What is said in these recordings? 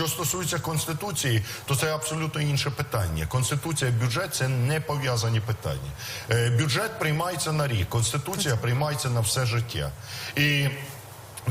Що стосується конституції, то це абсолютно інше питання. Конституція, бюджет це не пов'язані питання. Е, Бюджет приймається на рік, конституція приймається на все життя. І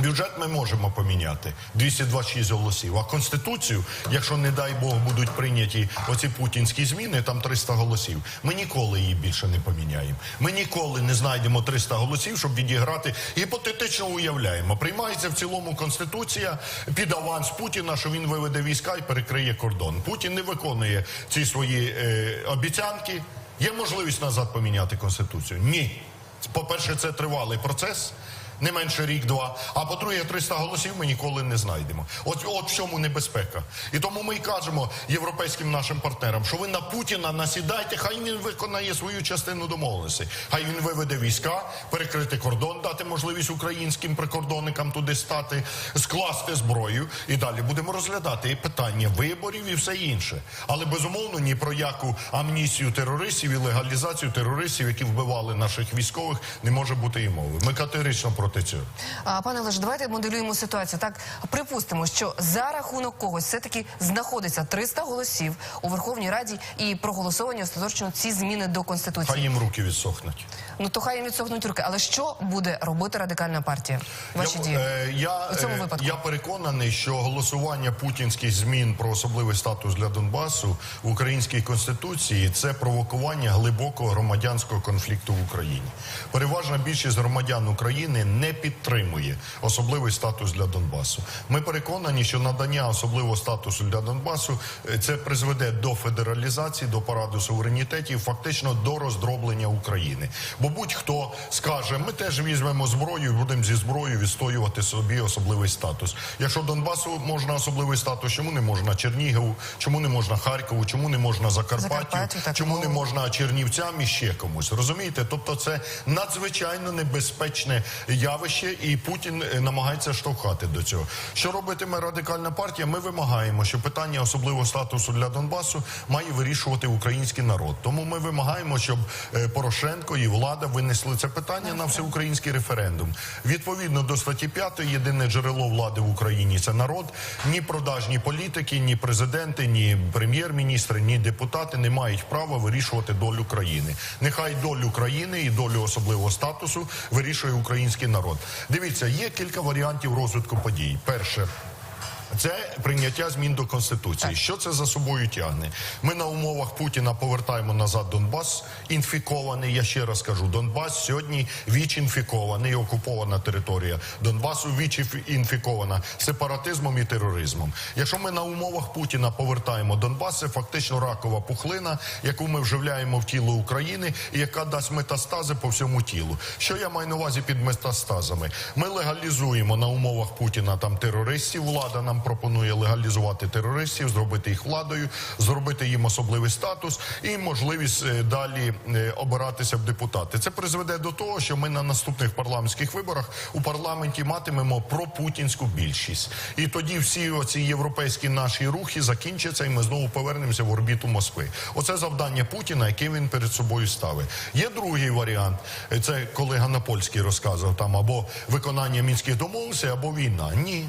Бюджет ми можемо поміняти 226 голосів. А конституцію, якщо не дай Бог будуть прийняті оці путінські зміни, там 300 голосів. Ми ніколи її більше не поміняємо. Ми ніколи не знайдемо 300 голосів, щоб відіграти. Гіпотетично уявляємо. Приймається в цілому конституція під аванс Путіна, що він виведе війська і перекриє кордон. Путін не виконує ці свої е, обіцянки. Є можливість назад поміняти конституцію? Ні. По-перше, це тривалий процес. Не менше рік-два. А по-друге, 300 голосів ми ніколи не знайдемо. От, от в чому небезпека. І тому ми й кажемо європейським нашим партнерам, що ви на Путіна насідайте, хай він виконає свою частину домовленості. Хай він виведе війська, перекрити кордон, дати можливість українським прикордонникам туди стати, скласти зброю. І далі будемо розглядати і питання виборів і все інше. Але безумовно ні про яку амністію терористів і легалізацію терористів, які вбивали наших військових, не може бути і мови. Ми категорично проти цього. А, пане Олеже, давайте моделюємо ситуацію. Так припустимо, що за рахунок когось все таки знаходиться 300 голосів у Верховній Раді і проголосовані остаточно ці зміни до конституції. Хай їм руки відсохнуть. Ну то хай їм відсохнуть руки. Але що буде робити радикальна партія? Ваші я, дії е, я, у цьому е, випадку? я переконаний, що голосування путінських змін про особливий статус для Донбасу в українській конституції це провокування глибокого громадянського конфлікту в Україні. Переважна більшість громадян України не підтримує особливий статус для Донбасу. Ми переконані, що надання особливого статусу для Донбасу е, це призведе до федералізації, до параду суверенітетів, фактично до роздроблення України. Бо будь-хто скаже, ми теж візьмемо зброю і будемо зі зброєю відстоювати собі особливий статус. Якщо Донбасу можна особливий статус, чому не можна Чернігову, чому не можна Харкову, чому не можна Закарпаттю, чому не ну. можна Чернівцям і ще комусь. Розумієте? Тобто це надзвичайно небезпечне явище, і Путін е, намагається штовхати до цього. Що робитиме радикальна партія? Ми вимагаємо, що питання особливого статусу для Донбасу має вирішувати український народ. Тому ми вимагаємо, щоб е, Порошенко і влада винесли це питання на всеукраїнський референдум. Відповідно до статті 5 єдине джерело влади в Україні це народ. Ні продажні політики, ні президенти, ні прем'єр-міністри, ні депутати не мають права вирішувати долю країни. Нехай долю країни і долю особливого статусу вирішує український народ. Дивіться, є кілька варіантів розвитку подій. Перше. Це прийняття змін до конституції. Що це за собою тягне? Ми на умовах Путіна повертаємо назад Донбас, інфікований. Я ще раз кажу, Донбас сьогодні віч інфікований, окупована територія. Донбасу віч інфі- інфікована сепаратизмом і тероризмом. Якщо ми на умовах Путіна повертаємо Донбас, це фактично ракова пухлина, яку ми вживляємо в тіло України, і яка дасть метастази по всьому тілу. Що я маю на увазі під метастазами? Ми легалізуємо на умовах Путіна там терористів. Влада нам пропонує легалізувати терористів, зробити їх владою, зробити їм особливий статус і можливість е, далі е, обиратися в депутати. Це призведе до того, що ми на наступних парламентських виборах у парламенті матимемо пропутінську більшість, і тоді всі оці європейські наші рухи закінчаться, і ми знову повернемося в орбіту Москви. Оце завдання Путіна, яке він перед собою ставить. Є другий варіант. Це колега Напольський розказував там або виконання мінських домовленостей, або війна. Ні.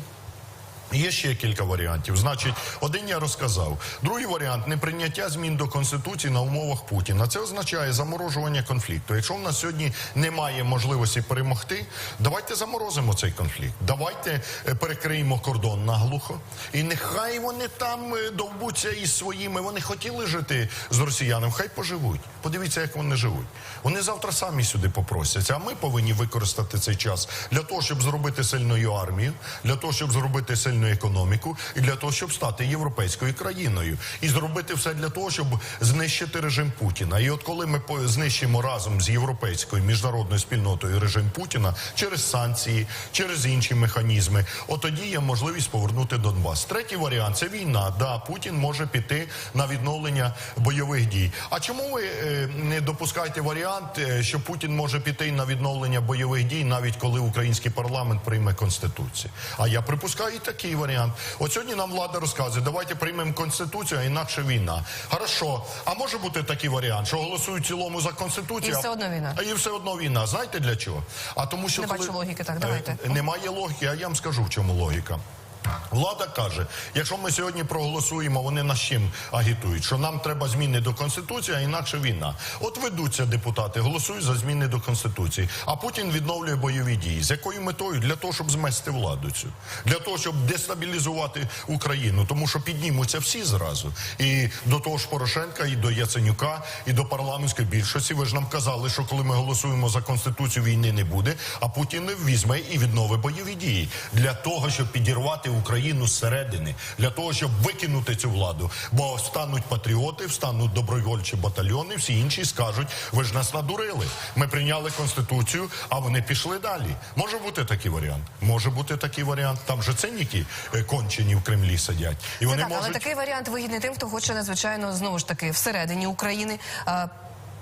Є ще кілька варіантів. Значить, один я розказав. Другий варіант неприйняття змін до конституції на умовах Путіна. Це означає заморожування конфлікту. Якщо в нас сьогодні немає можливості перемогти, давайте заморозимо цей конфлікт. Давайте е, перекриємо кордон наглухо. І нехай вони там е, довбуться із своїми. Вони хотіли жити з росіянами. Хай поживуть. Подивіться, як вони живуть. Вони завтра самі сюди попросяться. А ми повинні використати цей час для того, щоб зробити сильною армію, для того, щоб зробити сильну економіку, і для того, щоб стати європейською країною, і зробити все для того, щоб знищити режим Путіна. І от коли ми знищимо разом з європейською міжнародною спільнотою режим Путіна через санкції, через інші механізми, от тоді є можливість повернути Донбас. Третій варіант це війна. Да, Путін може піти на відновлення бойових дій. А чому ви е, не допускаєте варіант, е, що Путін може піти на відновлення бойових дій, навіть коли український парламент прийме конституцію? А я припускаю і такий варіант. От сьогодні нам влада розказує, давайте приймемо конституцію, а інакше війна. Хорошо, а може бути такий варіант, що голосують в цілому за конституцію, І все одно війна. а і все одно війна. Знаєте для чого? А тому що Не коли... бачу логіки, так, Е, давайте. немає логіки, а я вам скажу, в чому логіка. Влада каже, якщо ми сьогодні проголосуємо, вони нас чим агітують, що нам треба зміни до конституції, а інакше війна. От ведуться депутати, голосують за зміни до конституції. А Путін відновлює бойові дії. З якою метою? Для того, щоб змести владу цю, для того, щоб дестабілізувати Україну, тому що піднімуться всі зразу. І до того ж Порошенка, і до Яценюка, і до парламентської більшості. Ви ж нам казали, що коли ми голосуємо за конституцію, війни не буде. А Путін візьме і відновить бойові дії для того, щоб підірвати Україну зсередини, для того, щоб викинути цю владу. Бо стануть патріоти, встануть добровольчі батальйони, всі інші скажуть: ви ж нас надурили. Ми прийняли конституцію, а вони пішли далі. Може бути такий варіант. Може бути такий варіант. Там же циніки е, кончені в Кремлі сидять, і вони так, але такий варіант вигідний тим, хто хоче надзвичайно знову ж таки всередині України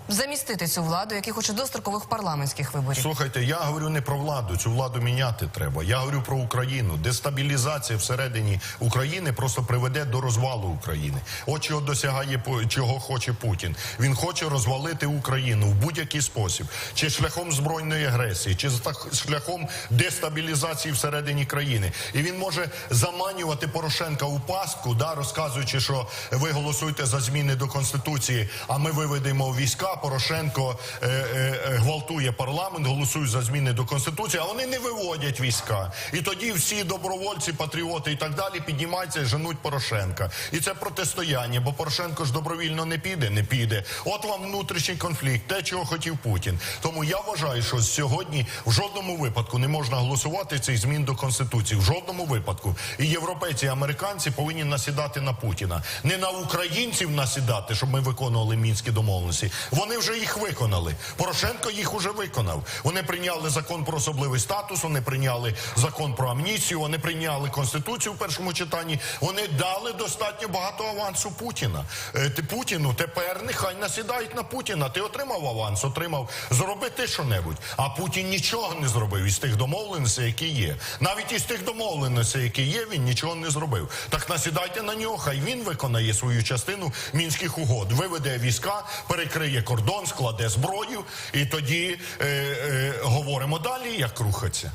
замістити цю владу, який хоче дострокових парламентських виборів. Слухайте, я говорю не про владу. Цю владу міняти треба. Я говорю про Україну. Дестабілізація всередині України просто приведе до розвалу України. От чого досягає чого хоче Путін. Він хоче розвалити Україну в будь-який спосіб, чи шляхом збройної агресії, чи шляхом дестабілізації всередині країни. І він може заманювати Порошенка у пастку, да, розказуючи, що ви голосуєте за зміни до конституції, а ми виведемо війська. Порошенко е, е, е, гвалтує парламент, голосують за зміни до конституції, а вони не виводять війська. І тоді всі добровольці, патріоти і так далі піднімаються і женуть Порошенка. І це протистояння, бо Порошенко ж добровільно не піде, не піде. От вам внутрішній конфлікт, те, чого хотів Путін. Тому я вважаю, що сьогодні в жодному випадку не можна голосувати цих змін до конституції. В жодному випадку. І європейці, і американці повинні насідати на Путіна, не на українців насідати, щоб ми виконували мінські домовленості. Вони вже їх виконали. Порошенко їх уже виконав. Вони прийняли закон про особливий статус. Вони прийняли закон про амністію. Вони прийняли конституцію в першому читанні. Вони дали достатньо багато авансу Путіна. Е, ти Путіну тепер нехай насідають на Путіна. Ти отримав аванс, отримав зроби ти що-небудь. А Путін нічого не зробив із тих домовленостей, які є. Навіть із тих домовленостей, які є, він нічого не зробив. Так насідайте на нього. Хай він виконає свою частину мінських угод, виведе війська, перекриє кордон, складе зброю, і тоді е, е, говоримо далі, як рухатися.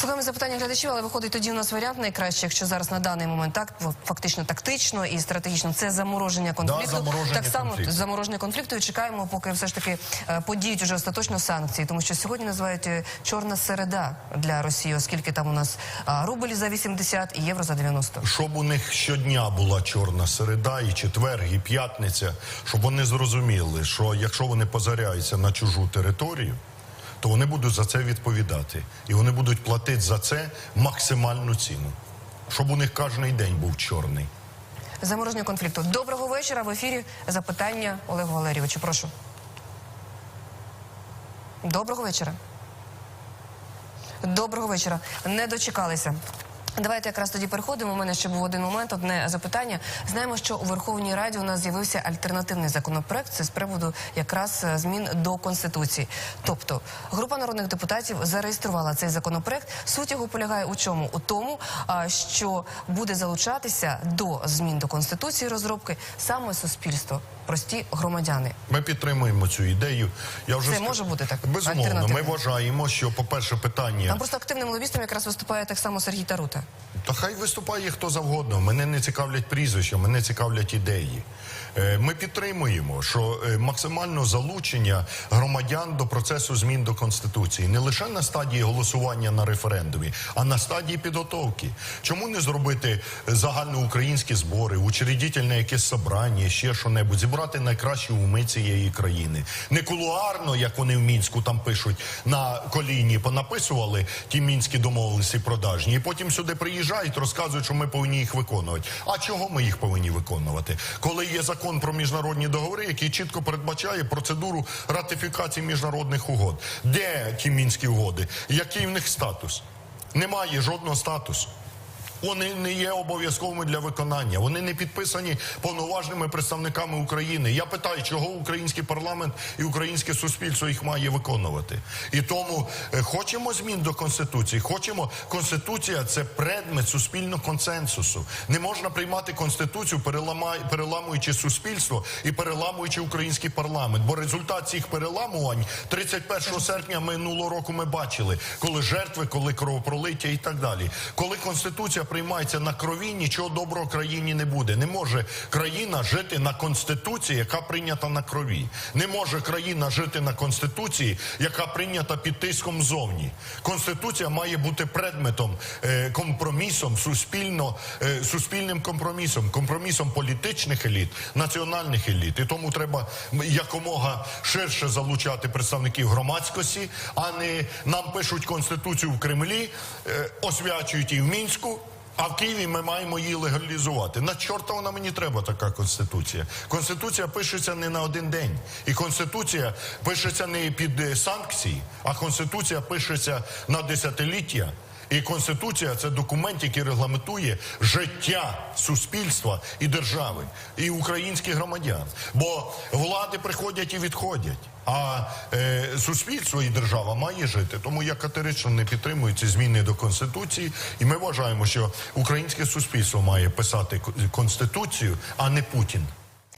Слухаємо запитання глядачів, але виходить тоді у нас варіант найкращий, якщо зараз на даний момент так фактично тактично і стратегічно це замороження конфлікту. замороження так само конфлікту. замороження конфлікту. І чекаємо, поки все ж таки е, подіють уже остаточно санкції, тому що сьогодні називають е, чорна середа для Росії, оскільки там у нас рубль за 80 і євро за 90. Щоб у них щодня була чорна середа, і четвер, і п'ятниця, щоб вони зрозуміли, що якщо вони позаряються на чужу територію, то вони будуть за це відповідати. І вони будуть платити за це максимальну ціну. Щоб у них кожен день був чорний. Замороження конфлікту. Доброго вечора. В ефірі запитання Олегу Валерійовичу. Прошу. Доброго вечора. Доброго вечора. Не дочекалися. Давайте якраз тоді переходимо. У мене ще був один момент, одне запитання. Знаємо, що у Верховній Раді у нас з'явився альтернативний законопроект. Це з приводу якраз е, змін до конституції. Тобто, група народних депутатів зареєструвала цей законопроект. Суть його полягає у чому? У тому, що буде залучатися до змін до конституції розробки саме суспільство, прості громадяни. Ми підтримуємо цю ідею. Я вже Це може бути так, Безумовно. Ми вважаємо, що, по-перше, питання Там просто активним лобістом якраз виступає так само Сергій Тарута. Та хай виступає хто завгодно. Мене не цікавлять прізвища, мене цікавлять ідеї. Е, Ми підтримуємо, що е, максимально залучення громадян до процесу змін до конституції не лише на стадії голосування на референдумі, а на стадії підготовки. Чому не зробити загальноукраїнські збори, учредительне якесь собрання, ще що-небудь, зібрати найкращі уми цієї країни, не кулуарно, як вони в мінську там пишуть на коліні, понаписували ті мінські домовленості продажні, і потім сюди приїжджають, розказують, що ми повинні їх виконувати. А чого ми їх повинні виконувати? Коли є закон про міжнародні договори, який чітко передбачає процедуру ратифікації міжнародних угод. Де ті мінські угоди? Який в них статус? Немає жодного статусу. Вони не є обов'язковими для виконання. Вони не підписані повноважними представниками України. Я питаю, чого український парламент і українське суспільство їх має виконувати. І тому е, хочемо змін до конституції. Хочемо конституція це предмет суспільного консенсусу. Не можна приймати конституцію, переламуючи суспільство і переламуючи український парламент. Бо результат цих переламувань 31 серпня минулого року ми бачили, коли жертви, коли кровопролиття і так далі. Коли конституція приймається на крові, нічого доброго країні не буде. Не може країна жити на конституції, яка прийнята на крові. Не може країна жити на конституції, яка прийнята під тиском зовні. Конституція має бути предметом, е, компромісом, суспільно, е, суспільним компромісом, компромісом політичних еліт, національних еліт. І тому треба якомога ширше залучати представників громадськості, а не нам пишуть конституцію в Кремлі, е, освячують її в мінську. А в Києві ми маємо її легалізувати. На чорта вона мені треба така конституція. Конституція пишеться не на один день, і конституція пишеться не під е, санкції, а конституція пишеться на десятиліття. І конституція це документ, який регламентує життя суспільства і держави, і українських громадян. Бо влади приходять і відходять. А е, суспільство і держава має жити. Тому я категорично не підтримую ці зміни до конституції. І ми вважаємо, що українське суспільство має писати конституцію, а не Путін.